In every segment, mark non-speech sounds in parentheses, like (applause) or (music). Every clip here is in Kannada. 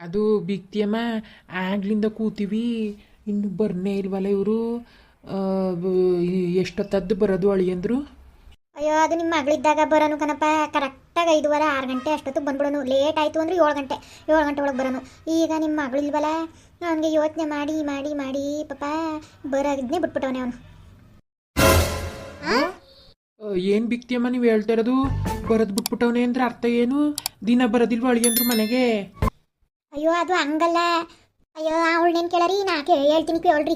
ಅದು ಬಿಕ್ತಿಯಮ್ಮ ಆಗ್ಲಿಂದ ಕೂತೀವಿ. ಇನ್ನು ಬರ್ನೇ ಇಲ್ವಲ್ಲ ಇವರು? ಎಷ್ಟೊತ್ತದ್ದು ಬರೋದು ಅಳಿಯಂದ್ರು ಅಯ್ಯೋ ಅದು ನಿಮ್ಮ ಮಗಳಿದ್ದಾಗ ಬರೋನು ಕಣಪ್ಪ. ಕರೆಕ್ಟಾಗಿ ಐದುವರೆ ಆರು ಗಂಟೆ ಅಷ್ಟೊತ್ತಿಗೆ ಬಂದ್ಬಿಡೋನು. ಲೇಟ್ ಆಯಿತು ಅಂದ್ರೆ ಏಳು ಗಂಟೆ ಏಳು ಗಂಟೆ ಒಳಗೆ ಬರೋನು. ಈಗ ನಿಮ್ಮ ಮಗಳಿಲ್ವಲ್ಲ ಅವನಿಗೆ ಯೋಚನೆ ಮಾಡಿ ಮಾಡಿ ಮಾಡಿ ಪಾಪ ಬರೋದನ್ನೇ ಬಿಟ್ಬಿಟ್ಟವನೇ ಅವನು. ಏನು ಬಿಕ್ತಿಯಮ್ಮ ನೀವು ಹೇಳ್ತಾ ಇರೋದು? ಬರೋದು ಬಿಟ್ಬಿಟ್ಟವನೇ ಅಂದ್ರೆ ಅರ್ಥ ಏನು? ದಿನ ಬರೋದಿಲ್ವ ಅಳಿಯಂದ್ರು ಮನೆಗೆ? ಅಯ್ಯೋ ಅದು ಹಂಗಲ್ಲ ಅಯ್ಯೋ ಅವಳನ್ನೇನು ಕೇಳರಿ? ಕೇಳಿ ಹೇಳ್ತೀನಿ ಕೇಳ್ರಿ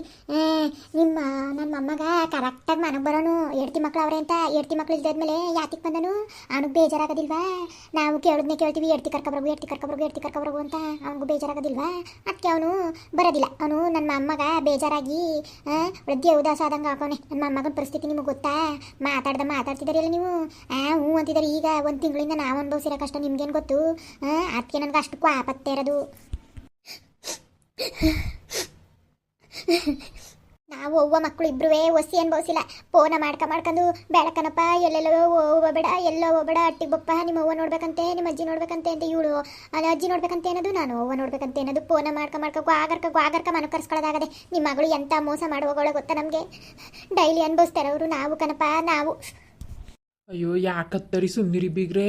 ನಿಮ್ಮ ನನ್ನ ಮೊಮ್ಮಗ ಕರೆಕ್ಟಾಗಿ ಮನೆಗೆ ಬರೋನು. ಎಡ್ತಿ ಮಕ್ಳು ಅವ್ರೆ ಅಂತ ಎಡ್ತಿ ಮಕ್ಳು ಇಲ್ದಾದ್ಮೇಲೆ ಯಾತಿಗೆ ಬಂದನು? ಅವನಿಗೆ ಬೇಜಾರಾಗೋದಿಲ್ವಾ? ನಾವು ಕೇಳಿದ್ನೇ ಕೇಳ್ತೀವಿ ಎಡ್ತಿ ಕರ್ಕೊಬ್ರಗು ಎಡ್ತಿ ಕರ್ಕೊಬ್ರಗು ಎಡ್ತಿ ಕರ್ಕೊಬರ್ಗು ಅಂತ ಅವನಿಗೂ ಬೇಜಾರಾಗೋದಿಲ್ವಾ? ಅದಕ್ಕೆ ಅವನು ಬರೋದಿಲ್ಲ. ಅವನು ನನ್ನ ಮೊಮ್ಮಗ ಬೇಜಾರಾಗಿ ವೃದ್ಧಿ ಉದಾಸ ಆದಂಗೆ ಹಾಕೋನೆ. ನನ್ನ ಮೊಮ್ಮಗನ ಪರಿಸ್ಥಿತಿ ನಿಮಗೆ ಗೊತ್ತಾ? ಮಾತಾಡ್ದ ಮಾತಾಡ್ತಿದ್ದೀರಲ್ಲ ನೀವು? ಹ್ಞೂ ಅಂತಿದ್ದಾರೆ ಈಗ ಒಂದು ತಿಂಗಳಿಂದ ನಾವು ಅನುಭವಿಸಿರೋ ಕಷ್ಟ ನಿಮ್ಗೇನು ಗೊತ್ತು? ಅದಕ್ಕೆ ನನಗೆ ಅಷ್ಟು ಆಪತ್ತೆ ಇರೋದು. ನಾವು ಅವ್ವ ಮಕ್ಕಳು ಇಬ್ರು ಒಸಿ ಅನ್ಭವಿಸಿಲ್ಲ. ಫೋನ ಮಾಡ್ಕ ಮಾಡ್ಕೊಂಡು ಬೆಳಕನಪ್ಪ ಎಲ್ಲೆಲ್ಲೋ ಹೋಗ್ಬೇಡ ಎಲ್ಲೋ ಹೋಗ್ಬೇಡ ಅಟ್ಟಿಗೆ ಬಪ್ಪ, ನಿಮ್ಮ ಅವ್ವ ನೋಡ್ಬೇಕಂತೆ, ನಿಮ್ಮ ಅಜ್ಜಿ ನೋಡ್ಬೇಕಂತೆ ಅಂತ ಇವಳು. ಅದು ಅಜ್ಜಿ ನೋಡ್ಬೇಕಂತ ಏನದು ನಾನು ಅವ್ವ ನೋಡ್ಬೇಕಂತ ಏನದು ಫೋನ ಮಾಡ್ಕ ಮಾಡ್ಕ ಗ್ವಾಗರ್ಕ ಆಗರ್ಕ ಮನ ಕರ್ಸ್ಕೊಳ್ಳೋದಾಗದೆ ನಿಮ್ಮ ಮಗಳು ಎಂಥ ಮೋಸ ಮಾಡುವಗಳ ಗೊತ್ತಾ ನಮಗೆ? ಡೈಲಿ ಅನ್ಭವಿಸ್ತಾರೆ ಅವರು. ನಾವು ಕನಪ್ಪ ನಾವು ಅಯ್ಯೋ ಯಾಕತ್ತರಿ ಸುಮ್ಮನಿರಿ ಬೀಗ್ರೆ?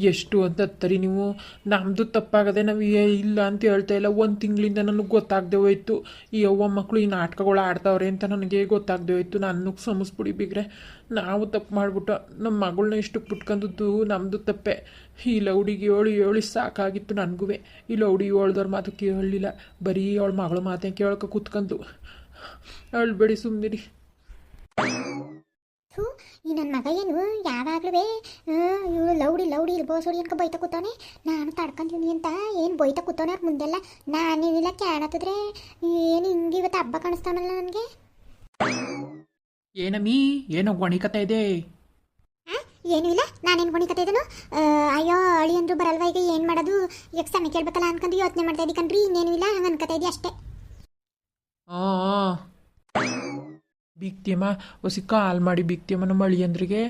ಎಷ್ಟು ಅಂತ ಹತ್ತರಿ ನೀವು. ನಮ್ಮದು ತಪ್ಪಾಗದೆ ನಾವು ಏ- ಇಲ್ಲ ಅಂತ ಹೇಳ್ತಾ ಇಲ್ಲ. ಒಂದು ತಿಂಗಳಿಂದ ನನಗೆ ಗೊತ್ತಾಗದೆ ಹೋಯ್ತು. ಈ ಅವ್ವ ಮಕ್ಕಳು ಈ ನಾಟಕಗಳು ಆಡ್ತಾವ್ರೆ ಅಂತ ನನಗೆ ಗೊತ್ತಾಗದೆ ಹೋಯ್ತು. ನನಗೆ ಸಮಸ್ಬಿಡಿ ಬೀಗ್ರೆ. ನಾವು ತಪ್ಪು ಮಾಡಿಬಿಟ್ಟು. ನಮ್ಮ ಮಗಳನ್ನ ಇಷ್ಟಕ್ಕೆ ಬಿಟ್ಕೊಂಡದ್ದು ನಮ್ಮದು ತಪ್ಪೆ. ಈ ಲೌಡಿಗೆ ಏಳು ಏಳು ಸಾಕಾಗಿತ್ತು ನನಗೂ ಈ ಲೌಡಿ ಏಳ್ದವ್ರ ಮಾತು ಕೇಳಲಿಲ್ಲ. ಬರೀ ಅವಳ ಮಗಳ ಮಾತೇ ಕೇಳ್ಕೊ ಕೂತ್ಕೊಂಡು ಅಳ್ಬೇಡಿ ಸುಮ್ಮನಿರಿ ಈ ನನ್ನ ಮಗ ಏನು? ಯಾವಾಗಲೂ ಇವಳು ಲೌಡಿ ಲೌಡಿ ಇಲ್ಲಿ ಬೋಸೋಡಿ ಅನ್ಕೊ ಬೈತಾ ಕೂತವನೆ. ನಾನು ತಡ್ಕೊಂತೀನಿ ಅಂತ ಏನು ಬೈತಾ ಕೂತಾನೆ ಅವ್ರ ಮುಂದೆಲ್ಲ? ನಾನೇನಿಲ್ಲ ಕೇಳತ್ತಿದ್ರೆ ಏನು ಹಿಂಗೆ ಇವತ್ತು ಹಬ್ಬ ಕಾಣಿಸ್ತಾನಲ್ಲ ನನಗೆ? ಏನಮ್ಮಿ ಏನೋ ಒಣಿಕತೆ ಇದೆ. ಏನೂ ಇಲ್ಲ. ನಾನೇನು ಗುಣಿಕತೆ ಇದನು? ಅಯ್ಯೋ ಅಳಿ ಅಂದ್ರು ಬರಲ್ವಾ ಈಗ ಏನು ಮಾಡೋದು? ಈಗ ಸಮಯ ಕೇಳ್ಬೇಕಲ್ಲ ಅನ್ಕೊಂಡು ಯೋಚನೆ ಮಾಡ್ತಾ ಇದ್ದೀನಿ ಕಣ್ರಿ ಇನ್ನೇನು ಇಲ್ಲ ಹಂಗೆ ಅನ್ಕೋತಾ ಇದೆಯಾ ಅಷ್ಟೇ. ಹಾಂ ಬಿಕ್ತಿಯಮ್ಮ ಹೊಸಿ ಕಾಲ್ ಮಾಡಿ ಬಿಕ್ತಿಯಮ್ಮ ನಮ್ಮ ಅಳಿಯಂದ್ರಿಗೆ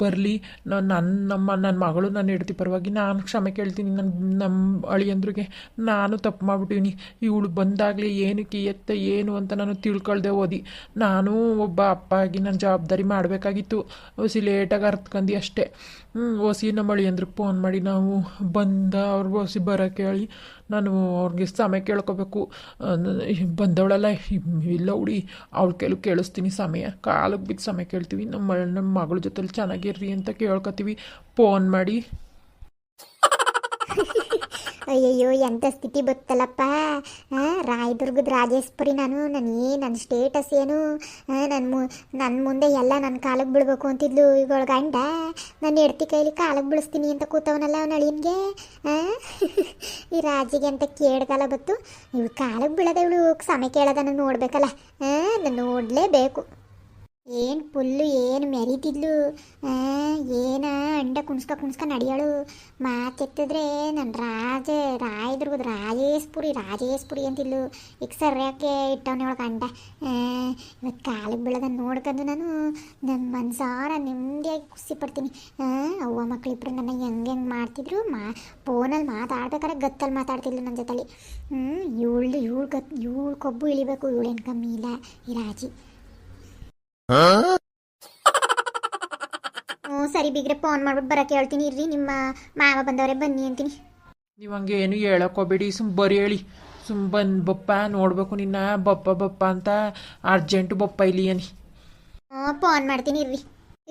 ಬರಲಿ. ನಾನು ನನ್ನ ನಮ್ಮ ನನ್ನ ಮಗಳು ನಾನು ಹೆಡ್ತಿ ಪರವಾಗಿ ನಾನು ಕ್ಷಮೆ ಕೇಳ್ತೀನಿ. ನನ್ನ ನಮ್ಮ ಅಳಿಯಂದ್ರಿಗೆ ನಾನು ತಪ್ಪು ಮಾಡ್ಬಿಟ್ಟಿನಿ ಇವಳು ಬಂದಾಗಲಿ ಏನಕ್ಕೆ ಎತ್ತ ಏನು ಅಂತ ನಾನು ತಿಳ್ಕೊಳ್ದೆ ಓದಿ. ನಾನು ಒಬ್ಬ ಅಪ್ಪ ಆಗಿ ನನ್ನ ಜವಾಬ್ದಾರಿ ಮಾಡಬೇಕಾಗಿತ್ತು. ಹೊಸಿ ಲೇಟಾಗಿ ಅರ್ತ್ಕಂದು ಅಷ್ಟೇ. ಹ್ಞೂ ಹೊಸಿ ನಮ್ಮ ಅಳಿಯಂದ್ರಿಗೆ ಫೋನ್ ಮಾಡಿ ನಾವು ಬಂದ ಅವ್ರಿಗೆ ಒಸಿ ಬರೋಕೆ ಹೇಳಿ ನಾನು ಅವ್ರಿಗೆ ಸಮಯ ಕೇಳ್ಕೊಬೇಕು. ಬಂದವಳಲ್ಲ ಇಲ್ಲ ಹುಡಿ, ಅವಳ ಕೆಲವು ಕೇಳಿಸ್ತೀನಿ ಸಮಯ. ಕಾಲಕ್ಕೆ ಬಿದ್ದು ಸಮಯ ಕೇಳ್ತೀವಿ. ನಮ್ಮ ನಮ್ಮ ಮಗಳ ಜೊತೆಲಿ ಚೆನ್ನಾಗಿರ್ರಿ ಅಂತ ಕೇಳ್ಕೊತೀವಿ. ಫೋನ್ ಮಾಡಿ. ಅಯ್ಯಯ್ಯೋ ಎಂಥ ಸ್ಥಿತಿ ಬತ್ತಲ್ಲಪ್ಪ? ರಾಯದುರ್ಗದ ರಾಜೇಶ್ವರಿ ನಾನು ನಾನು ನನ್ನ ಸ್ಟೇಟಸ್ ಏನು? ನನ್ನ ಮು ನನ್ನ ಮುಂದೆ ಎಲ್ಲ ನನ್ನ ಕಾಲಕ್ಕೆ ಬಿಡಬೇಕು ಅಂತಿದ್ಲು ಇವಳ ಗಂಡ. ನನ್ನ ಹೆಡ್ತಿ ಕೈಲಿ ಕಾಲಕ್ಕೆ ಬಿಡಿಸ್ತೀನಿ ಅಂತ ಕೂತವನಲ್ಲ ಅವನ ಅಳಿಯನ್ಗೆ ಈ ರಾಜಿಗೆ ಅಂತ ಕೇಳ್ದಲ್ಲ ಬತ್ತು ಇವಳು ಕಾಲಕ್ಕೆ ಬೀಳದ ಇವಳು ಸಮಯ ಕೇಳೋದನ್ನು ನೋಡ್ಬೇಕಲ್ಲ. ನಾನು ನೋಡಲೇಬೇಕು. ಏನು ಫುಲ್ಲು ಏನು ಮೆರಿತಿದ್ಲು? ಏನ ಅಂಡ ಕುಣ್ಸ್ಕ ಕುಣ್ಸ್ಕ ನಡಿಯೋಳು? ಮಾತೆತ್ತಿದ್ರೆ ನನ್ನ ರಾಜ, ರಾಯದುರ್ಗದ ರಾಜೇಶ್ಪುರಿ ರಾಜೇಶ್ಪುರಿ ಅಂತಿದ್ಲು. ಈಗ ಸರಿಯಾಕೆ ಇಟ್ಟವನೇ ಒಳಗೆ ಅಂಡ. ಇವತ್ತು ಕಾಲಿಗೆ ಬೀಳೋದನ್ನು ನೋಡ್ಕೊಂಡು ನಾನು ನನ್ನ ಮನ್ಸಾರ ನೆಮ್ಮದಿಯಾಗಿ ಖುಷಿ ಪಡ್ತೀನಿ. ಅವ್ವ ಮಕ್ಕಳಿಬ್ರು ನನ್ನ ಹೆಂಗೆ ಹೆಂಗೆ ಮಾಡ್ತಿದ್ರು? ಮಾ ಫೋನಲ್ಲಿ ಮಾತಾಡ್ಬೇಕಾದ್ರೆ ಗತ್ತಲ್ಲಿ ಮಾತಾಡ್ತಿದ್ಲು ನನ್ನ ಜೊತೆಲಿ ಹ್ಞೂ ಇವಳು ಇವಳು ಗತ್, ಇವಳು ಕೊಬ್ಬು ಇಳಿಬೇಕು, ಇವಳೇನು ಕಮ್ಮಿ ಇಲ್ಲ, ಈ ರಾಜಿ. ಹ್ಞೂ ಸರಿ ಬಿಗ್ರೆ ಫೋನ್ ಮಾಡ್ಬಿಟ್ಟು ಬರಕ್ ಹೇಳ್ತೀನಿ. ಇರ್ರಿ ನಿಮ್ಮ ಮಾವ ಬಂದವರೇ ಬನ್ನಿ ಅಂತೀನಿ. ನೀವು ಹಂಗೆ ಏನು ಹೇಳಕ್ಕೋಬೇಡಿ ಸುಮ್ ಬರೀ ಹೇಳಿ. ಸುಮ್ ಬಂದು ಬಪ್ಪ ನೋಡ್ಬೇಕು ನಿನ್ನ ಬಪ್ಪ ಬಪ್ಪ ಅಂತ. ಅರ್ಜೆಂಟ್ ಬಪ್ಪ ಇಲ್ಲಿ ಅನಿ ಹ್ಞೂ ಫೋನ್ ಮಾಡ್ತೀನಿ ಇರ್ರಿ.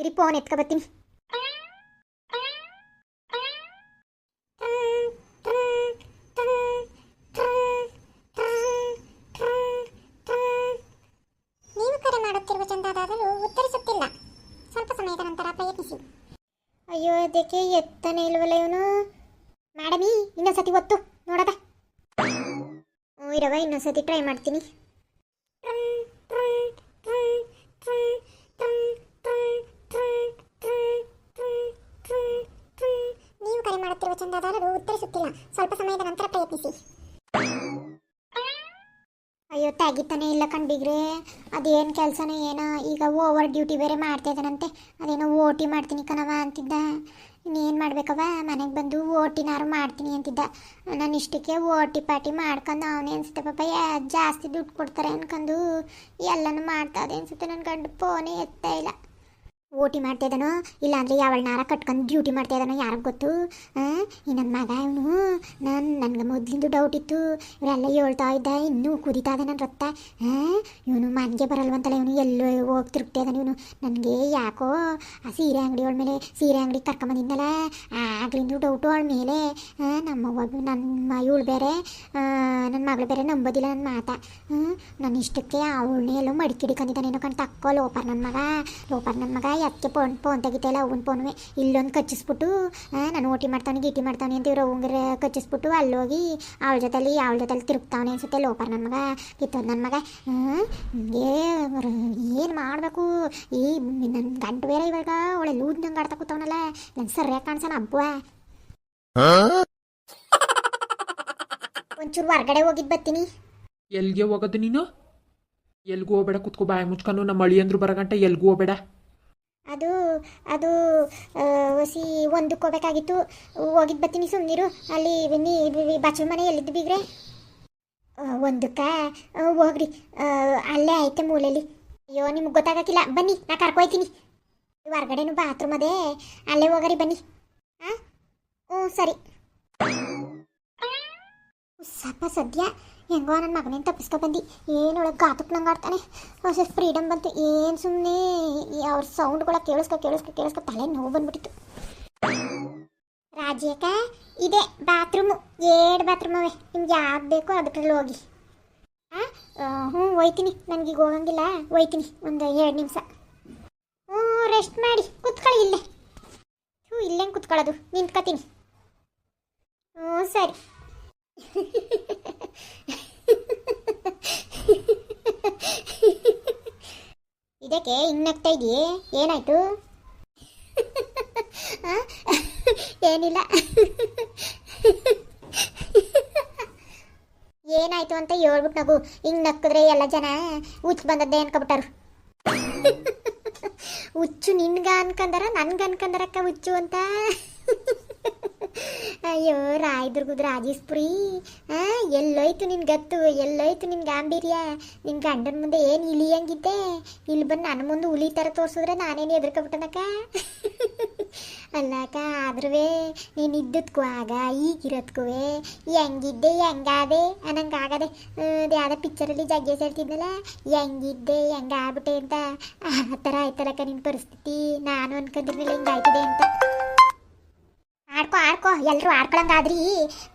ಇರಿ ಫೋನ್ ಎತ್ಕೊ ಬರ್ತೀನಿ ನೀವು ಕರೆ ಮಾಡುತ್ತಿರುವ ಚಂದಾದಾರರು ಉತ್ತರಿಸುತ್ತಿಲ್ಲ ಸ್ವಲ್ಪ ಸಮಯದ ನಂತರ ಪ್ರಯತ್ನಿಸಿ ಅದಕ್ಕೆ ಎತ್ತನೇ ಇಲ್ವಲ್ಲ ಇವನು? ಮಾಡಮಿ ಇನ್ನೊಂದ್ಸತಿ ಒತ್ತು, ನೋಡದ. ಇರವ ಇನ್ನೊಂದ್ಸತಿ ಟ್ರೈ ಮಾಡ್ತೀನಿ. ನೀವು ಕರೆ ಮಾಡುತ್ತಿರುವ ಚಂದಾದಾರರು ಉತ್ತರಿಸುತ್ತಿಲ್ಲ. ಸ್ವಲ್ಪ ಸಮಯದ ನಂತರ ಪ್ರಯತ್ನಿಸಿ. ಅಯ್ಯೋ ತೆಗಿತಾನೆ ಇಲ್ಲ ಕಂಡಿಗ್ರೆ ಅದೇನು ಕೆಲಸನೇ ಏನೋ? ಈಗ ಓವರ್ ಡ್ಯೂಟಿ ಬೇರೆ ಮಾಡ್ತಾ ಇದ್ದಾನಂತೆ. ಅದೇನೋ ಓ ಟಿ ಮಾಡ್ತೀನಿ ಕಣವ ಅಂತಿದ್ದ. ಇನ್ನೇನು ಮಾಡ್ಬೇಕವ ಮನೆಗೆ ಬಂದು ಓಟಿನಾರು ಮಾಡ್ತೀನಿ ಅಂತಿದ್ದ. ನಾನು ಇಷ್ಟಕ್ಕೆ ಓಟಿ ಪಾಟಿ ಮಾಡ್ಕೊಂಡು ಅವನೇ ಅನ್ಸುತ್ತೆ ಪಾಪ ಜಾಸ್ತಿ ದುಡ್ಡು ಕೊಡ್ತಾರೆ ಅನ್ಕೊಂಡು ಎಲ್ಲನೂ ಮಾಡ್ತಾದೆ ಅನ್ಸುತ್ತೆ ನನ್ನ ಗಂಡು. ಫೋನೇ ಎತ್ತಾ ಇಲ್ಲ. ಓಟಿ ಮಾಡ್ತಾ ಇದ್ದಾನೋ? ಇಲ್ಲಾಂದ್ರೆ ಯಾವಳನಾರ ಕಟ್ಕೊಂಡು ಡ್ಯೂಟಿ ಮಾಡ್ತಾ ಇದ್ದಾನೋ ಯಾರಿಗೆ ಗೊತ್ತು? ಈ ನನ್ನ ಮಗ ಇವನು. ನಾನು ನನಗೆ ಮೊದಲಿಂದು ಡೌಟ್ ಇತ್ತು. ಇವರೆಲ್ಲ ಹೇಳ್ತಾ ಇದ್ದ ಇನ್ನೂ ಕುದಿತಾ ಇದೆ ನನ್ನ ರಕ್ತ. ಇವನು ಮನೆಗೆ ಬರಲ್ವಂತಲ್ಲ ಇವನು. ಎಲ್ಲೋ ಹೋಗಿ ತಿರುಗ್ತಾ ಇದ್ದಾನೆ ಇವನು. ನನಗೆ ಯಾಕೋ ಆ ಸೀರೆ ಅಂಗಡಿ ಅವಳ ಮೇಲೆ ಸೀರೆ ಅಂಗಡಿ ಕರ್ಕೊಂಬಂದಿದ್ದಲ್ಲ ಆಗ್ಲಿಂದು ಡೌಟು ಅವಳ ಮೇಲೆ. ಆ, ನಮ್ಮ ಒಬ್ಬ ನನ್ನ ಇವಳು ಬೇರೆ. ನನ್ನ ಮಗಳು ಬೇರೆ ನಂಬೋದಿಲ್ಲ ನನ್ನ ಮಾತ. ನನ್ನ ಇಷ್ಟಕ್ಕೆ ಅವಳನ್ನೇ ಎಲ್ಲೋ ಮಡಿಕಿಡಿಕೊಂಡಿದ್ದಾನೇನೋ ಕಣ್. ತಕ್ಕೋ ಲೋಪರ್ ನನ್ನ ಮಗ. ಲೋಪರ್ ನನ್ನ ಮಗ. ಎಕ್ಕೆ ಪೋನ್ ಫೋನ್ ತೆಗಿತಾಯಿಲ್ಲ ಅವನ ಫೋನ್ವೆ ಇಲ್ಲೊಂದು ಕಚ್ಚಿಸ್ಬಿಟ್ಟು ನಾನು ಓಟಿ ಮಾಡ್ತಾನೆ ಗೀಟಿ ಮಾಡ್ತಾನೆ ಅಂತ ಇವ್ರು ಅವಂಗರ ಕಚ್ಚಿಸ್ಬಿಟ್ಟು ಅಲ್ಲೋಗಿ ಅವಳ ಜೊತೆಲಿ ಅವಳ ಜೊತೆಲಿ ತಿರುಗ್ತಾವನೆ ಅನ್ಸುತ್ತೆ ಲೋಪರ್ ನನ್ನ ಮಗ ಕಿತ್ತೋದು ನನ್ನ ಮಗ. ಏನು ಮಾಡಬೇಕು? ಈ ನನ್ನ ಗಂಟು ಬೇರೆ ಇವಾಗ ಅವಳೆ ಲೂದ್ ನಂಗೆ ಆಡ್ತಾ ಕೂತವನಲ್ಲ ನನ್ನ ಸರಿಯಾಗಿ ಕಾಣಿಸೋಣ ಹಬ್ಬ ಒಂಚೂರು ಹೊರಗಡೆ ಹೋಗಿದ್ ಬರ್ತೀನಿ. ಎಲ್ಲಿಗೆ ಹೋಗೋದು ನೀನು? ಎಲ್ಗೂ ಹೋಗ್ಬೇಡ ಕುತ್ಕೋ ಬಾಯಿ ಮುಚ್ಕೊಂಡು ನಮ್ಮ ಅಳಿಯಂದ್ರು ಬರಗಂಟ ಎಲ್ಗೂ ಹೋಗ್ಬೇಡ. ಅದು ಅದು ಸಿ ಒಸಿ ಒಂದಕ್ಕೆ ಹೋಗ್ಬೇಕಾಗಿತ್ತು ಹೋಗಿದ್ದು ಬರ್ತೀನಿ ಸುಮ್ಮನಿರು ಅಲ್ಲಿ ನೀ ಬಾಚು ಮನೆ ಎಲ್ಲಿದ್ದು ಬೀಗ್ರೆ? ಒಂದಕ್ಕೆ ಹೋಗ್ರಿ. ಅಲ್ಲೇ ಐತೆ ಮೂಲೆಯಲ್ಲಿ ಅಯ್ಯೋ, ನಿಮ್ಗೆ ಗೊತ್ತಾಗಕ್ಕಿಲ್ಲ ಬನ್ನಿ, ನಾ ಕರ್ಕೊಯ್ತೀನಿ ಹೊರ್ಗಡೆನೂ ಬಾತ್ರೂಮ್ ಅದೇ. ಅಲ್ಲೇ ಹೋಗರಿ ಬನ್ನಿ. ಹಾಂ ಹ್ಞೂ ಸರಿ. ಸ್ವಲ್ಪ ಸದ್ಯ ಹೆಂಗೋ ನನ್ನ ಮಗನೇನು ತಪ್ಪಿಸ್ಕೊ ಬಂದು. ಏನೊಳಗೆ ಗಾತಕ್ಕೆ ನಂಗೆ ಆಡ್ತಾನೆ. ಹೊಸ ಫ್ರೀಡಮ್ ಬಂತು. ಏನು ಸುಮ್ಮನೆ ಅವ್ರ ಸೌಂಡ್ಗಳ ಕೇಳಿಸ್ಕೊ ಕೇಳಿಸ್ಕೊ ಕೇಳಿಸ್ಕೊ ತಲೆ ನೋವು ಬಂದ್ಬಿಟ್ಟಿತ್ತು ರಾಜೇಕ ಇದೆ ಬಾತ್ರೂಮು ಎರಡು ಬಾತ್ರೂಮ್ ನಿಮ್ಗೆ ಯಾವ್ದು ಬೇಕೋ ಅದಕ್ರಲ್ಲಿ ಹೋಗಿ. ಹ್ಞೂ ಒಯ್ತೀನಿ. ನನಗೀಗ ಹೋಗಂಗಿಲ್ಲ. ಒಯ್ತೀನಿ. ಒಂದು ಎರಡು ನಿಮಿಷ. ಹ್ಞೂ ರೆಸ್ಟ್ ಮಾಡಿ. ಕುತ್ಕೊಳ್ಳಿ ಇಲ್ಲೇ. ಹ್ಞೂ ಇಲ್ಲೇ ಕುತ್ಕೊಳ್ಳೋದು ನಿಂತ್ಕೊತೀನಿ. ಹ್ಞೂ ಸರಿ. ಇದಕ್ಕೆ ಹಿಂಗ್ತಾ ಇದೆಯೇ? ಏನಾಯ್ತು? ಏನಿಲ್ಲ. ಏನಾಯ್ತು ಅಂತ ಹೇಳ್ಬಿಟ್ಟು ನಗು. ಹಿಂಗ್ ನಕ್ಕಿದ್ರೆ ಎಲ್ಲ ಜನ ಹುಚ್ಚು ಬಂದದ್ದೇ ಅನ್ಕೊಬಿಟ್ಟಾರು. ಹುಚ್ಚು ನಿನ್ಗ ಅನ್ಕಂದಾರ ನನ್ಗ ಅನ್ಕಂದಾರಕ್ಕ ಹುಚ್ಚು ಅಂತ. ಅಯ್ಯೋ, ರಾಯದುರ್ಗದ ರಾಜೇಶ್ಪುರಿ ಎಲ್ಲೋಯ್ತು ನಿನ್ ಗತ್ತು, ಎಲ್ಲೋಯ್ತು ನಿನ್ ಗಾಂಭೀರ್ಯ. ನಿನ್ ಗಂಡನ ಮುಂದೆ ಏನು ಇಳಿಯಂಗಿದ್ದೆ? ಇಲ್ಲಿ ಬಂದು ನನ್ನ ಮುಂದೆ ಹುಲಿ ಥರ ತೋರಿಸಿದ್ರೆ ನಾನೇನು ಎದುರ್ಕೊಬಿಟ್ಟನಕ್ಕ ಅಲ್ಲಕ್ಕ ಆದ್ರೂ ನೀನು ಇದ್ದದ್ಕು ಆಗ ಈಗಿರತ್ಕುವೆ ಹೆಂಗಿದ್ದೆ, ಹೆಂಗಾದೆ? ಅನ್ನಂಗೆ ಆಗದೆ. ಅದು ಯಾವುದೋ ಪಿಕ್ಚರಲ್ಲಿ ಜಗ್ಗೇಶ್ ಹೇಳ್ತಿದ್ನಲ್ಲ, ಹೆಂಗಿದ್ದೆ, ಹೆಂಗಾಗ್ಬಿಟ್ಟೆ ಅಂತ. ಆ ಥರ ಆಯ್ತಲ್ಲಕ್ಕ ನಿನ್ನ ಪರಿಸ್ಥಿತಿ. ನಾನು ಅನ್ಕೊಂಡಿರ್ಲಿಲ್ಲ ಹಿಂಗಾಯ್ತಿದೆ ಅಂತ. ಎಲ್ಲರೂ ಆಡ್ಕೊಳಂಗಾದ್ರಿ.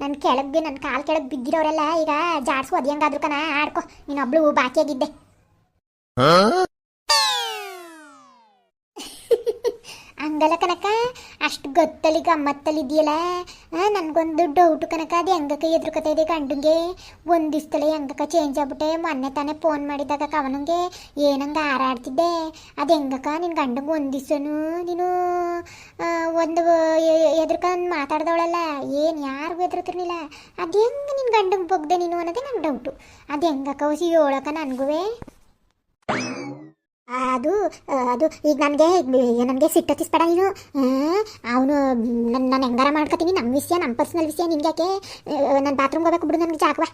ನನ್ನ ಕೆಳಗೆ ನನ್ನ ಕಾಲು ಕೆಳಗೆ ಬಿದ್ದಿರೋರೆಲ್ಲ ಈಗ ಜಾಡ್ಸು ಒದಿಯಂಗಾದ್ರು ಕಣ. ಆಡ್ಕೊ. ನೀನೊಬ್ಳು ಬಾಕಿಯಾಗಿದ್ದೆ. (laughs) ಹಂಗಲ್ಲ ಕನಕ ಅಷ್ಟು ಗೊತ್ತಲ್ಲಿ ಗಮ್ಮತ್ತಲ್ಲಿ ಇದೆಯಲ್ಲ ನನಗೊಂದು ಡೌಟ್ ಕನಕ ಅದು ಹೆಂಗಕ ಎದುರುಕತ ಇದೆ ಗಂಡಂಗೆ. ಒಂದಿಸ್ತಲೇ ಹೆಂಗಕ್ಕ ಚೇಂಜ್ ಆಗ್ಬಿಟ್ಟೆ. ಮೊನ್ನೆ ತಾನೇ ಫೋನ್ ಮಾಡಿದಾಗ ಕವನಂಗೆ ಏನಂಗ ಹಾರಾಡ್ತಿದ್ದೆ? ಅದು ಹೆಂಗಕ ನಿನ್ನ ಗಂಡಂಗೆ ಒಂದಿಸನು ನೀನು ಒಂದು ಎದ್ರಕೊಂಡು ಮಾತಾಡ್ದವಳಲ್ಲ, ಏನ್ ಯಾರಿಗೂ ಎದುರುತ್ತಿರ್ಲಿಲ್ಲ ಅದು ಹೆಂಗೆ ನಿನ್ನ ಗಂಡಂಗೆ ಬಗ್ದೆ ನೀನು? ಅನ್ನೋದೇ ನಂಗೆ ಡೌಟು ಅದು ಹೆಂಗ ಕೌಸಿ ಹೇಳಕ ನನಗೂ ಅದು ಅದು, ಈಗ ನನಗೆ ನನಗೆ ಸಿಟ್ಟತ್ತಿಸ್ಬೇಡ ನೀನು. ಅವನು ನನ್ನ ನಾನು ಹೆಂಗಾರ ಮಾಡ್ಕೊತೀನಿ ನಮ್ಮ ವಿಷಯ ನಮ್ಮ ಪರ್ಸ್ನಲ್ ವಿಷಯ ನಿಮ್ಗೆ ಯಾಕೆ ನನ್ನ ಬಾತ್ರೂಮ್ಗೆ ಹೋಗ್ಬೇಕು ಬಿಡು, ನನಗೆ ಜಾಗವ